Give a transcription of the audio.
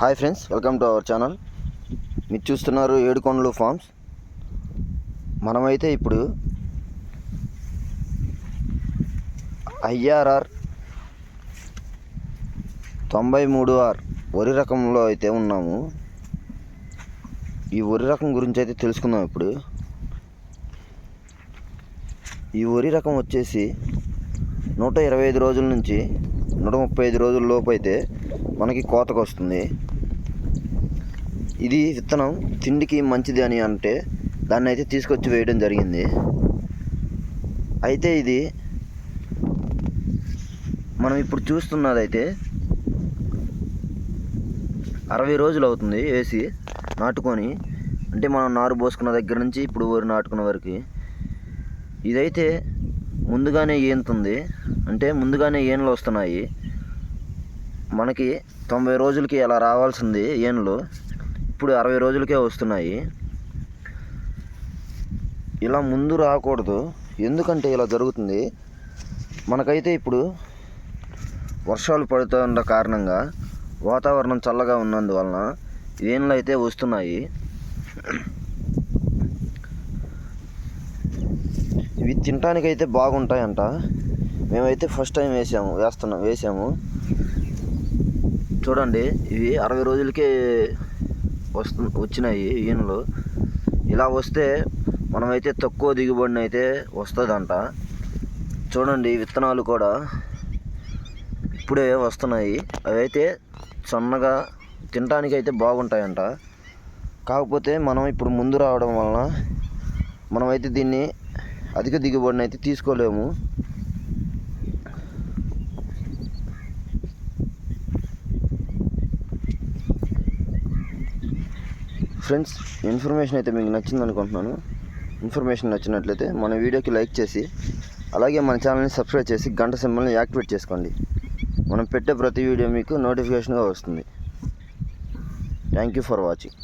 Hi friends welcome to our channel. మీరు చూస్తున్నారు ఏడుకొండలు forms. మనమైతే ఇప్పుడు ఐఆర్ఆర్ తొంభై మూడు ఆర్ వరి రకంలో అయితే ఉన్నాము. ఈ వరి రకం గురించి అయితే తెలుసుకుందాం ఇప్పుడు. ఈ వరి రకం వచ్చేసి నూట ఇరవై ఐదు రోజుల నుంచి నూట ముప్పై ఐదు రోజుల లోపు అయితే మనకి కోతకు వస్తుంది. ఇది విత్తనం తిండికి మంచిది అని అంటే దాన్ని అయితే తీసుకొచ్చి వేయడం జరిగింది. అయితే ఇది మనం ఇప్పుడు చూస్తున్నదైతే అరవై రోజులు అవుతుంది వేసి నాటుకొని. అంటే మనం నారు పోసుకున్న దగ్గర నుంచి ఇప్పుడు వరి నాటుకున్న వరకు. ఇదైతే ముందుగానే ఏంతుంది అంటే ముందుగానే ఏన్లు వస్తున్నాయి. మనకి తొంభై రోజులకి అలా రావాల్సింది ఏన్లు. ఇప్పుడు అరవై రోజులకే వస్తున్నాయి. ఇలా ముందు రాకూడదు. ఎందుకంటే ఇలా జరుగుతుంది. మనకైతే ఇప్పుడు వర్షాలు పడుతున్న కారణంగా వాతావరణం చల్లగా ఉన్నందువలన ఈనలు అయితే వస్తున్నాయి. ఇవి తినటానికైతే బాగుంటాయంట. మేమైతే ఫస్ట్ టైం వేసాము వేస్తున్నాం వేసాము. చూడండి ఇవి అరవై రోజులకే వస్తు వచ్చినాయి ఈనలు. ఇలా వస్తే మనమైతే తక్కువ దిగుబడిని అయితే వస్తుందంట. చూడండి విత్తనాలు కూడా ఇప్పుడే వస్తున్నాయి. అవి అయితే సన్నగా తినటానికి అయితే బాగుంటాయంట. కాకపోతే మనం ఇప్పుడు ముందు రావడం వలన మనమైతే దీన్ని అధిక దిగుబడిని అయితే తీసుకోలేము. ఫ్రెండ్స్ ఇన్ఫర్మేషన్ అయితే మీకు నచ్చింది అనుకుంటున్నాను ఇన్ఫర్మేషన్ నచ్చినట్లయితే మన వీడియోకి లైక్ చేసి అలాగే మన ఛానల్ని సబ్స్క్రైబ్ చేసి గంట సింబల్ని యాక్టివేట్ చేసుకోండి. మనం పెట్టే ప్రతి వీడియో మీకు నోటిఫికేషన్గా వస్తుంది. Thank you for watching